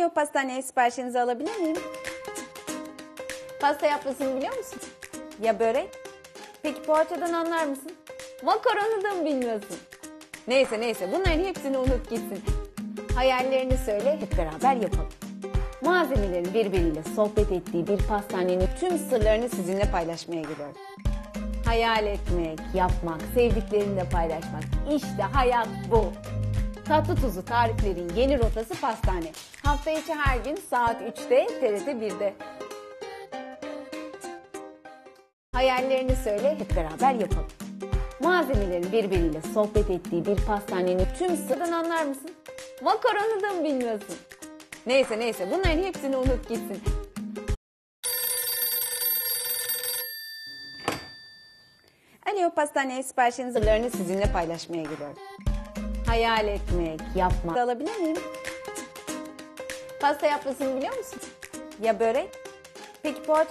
Alo pastaneye siparişinizi alabilir miyim? Pasta yapmasını biliyor musun? Ya börek? Peki poğaçadan anlar mısın? Makaronu da mı bilmiyorsun? Neyse neyse bunların hepsini unut gitsin. Hayallerini söyle hep beraber yapalım. Malzemelerin birbiriyle sohbet ettiği bir pastanenin tüm sırlarını sizinle paylaşmaya geliyorum. Hayal etmek, yapmak, sevdiklerinle paylaşmak. İşte hayat bu. Tatlı tuzu tariflerin yeni rotası pastane. Hafta içi her gün saat 3'te TRT 1'de. Hayallerini söyle hep beraber yapalım. Malzemelerin birbiriyle sohbet ettiği bir pastanenin tüm sırrını anlar mısın? Makaronu da mı bilmiyorsun? Neyse neyse bunların hepsini unut gitsin. Alo pastaneye siparişinizi sırlarını sizinle paylaşmaya geliyorum. Hayal etmek, yapmak. Alabilir miyim? Pasta yapmasını biliyor musun? Ya börek? Peki poğaça